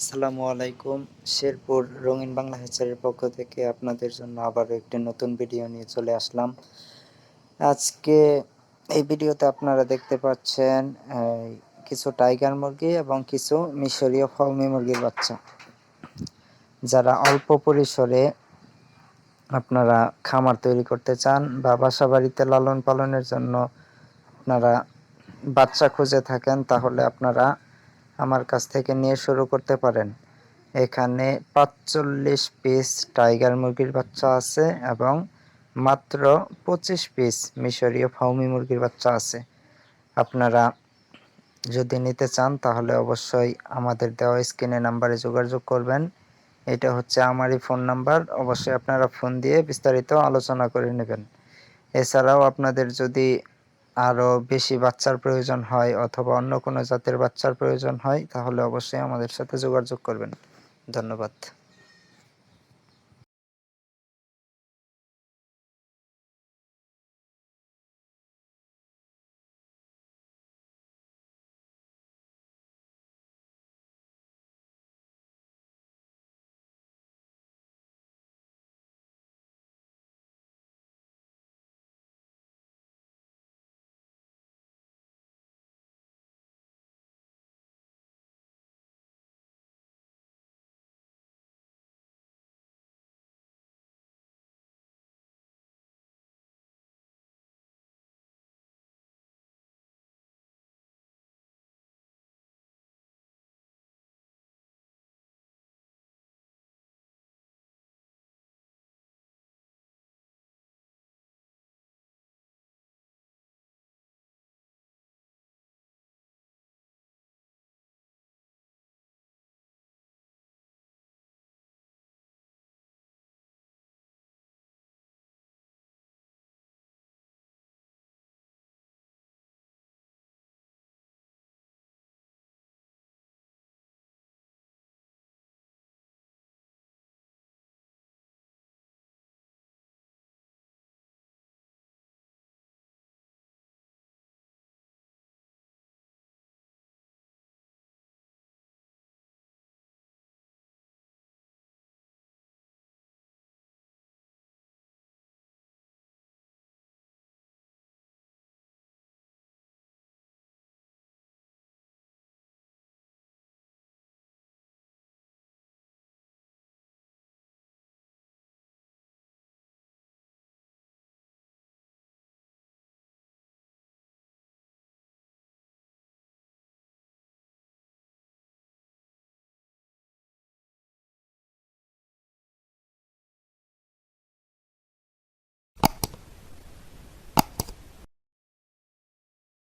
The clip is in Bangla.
আসসালামু আলাইকুম। শেরপুর রঙিন বাংলা হেচারের পক্ষ থেকে আপনাদের জন্য আবারও একটি নতুন ভিডিও নিয়ে চলে আসলাম। আজকে এই ভিডিওতে আপনারা দেখতে পাচ্ছেন কিছু টাইগার মুরগি এবং কিছু মিশরীয় ফাউমি মুরগির বাচ্চা। যারা অল্প পরিসরে আপনারা খামার তৈরি করতে চান বা বাসা বাড়িতে লালন পালনের জন্য আপনারা বাচ্চা খুঁজে থাকেন, তাহলে আপনারা আমার কাছ থেকে নিয়ে শুরু করতে পারেন। এখানে পাঁচচল্লিশ পিস টাইগার মুরগির বাচ্চা আছে এবং মাত্র পঁচিশ পিস মিশরীয় ফাউমি মুরগির বাচ্চা আছে। আপনারা যদি নিতে চান, তাহলে অবশ্যই আমাদের দেওয়া স্ক্রিনে নাম্বারে যোগাযোগ করবেন। এটা হচ্ছে আমারই ফোন নাম্বার। অবশ্যই আপনারা ফোন দিয়ে বিস্তারিত আলোচনা করে নেবেন। এছাড়াও আপনাদের যদি আরও বেশি বাচ্চার প্রয়োজন হয় অথবা অন্য কোনো জাতের বাচ্চার প্রয়োজন হয়, তাহলে অবশ্যই আমাদের সাথে যোগাযোগ করবেন। ধন্যবাদ।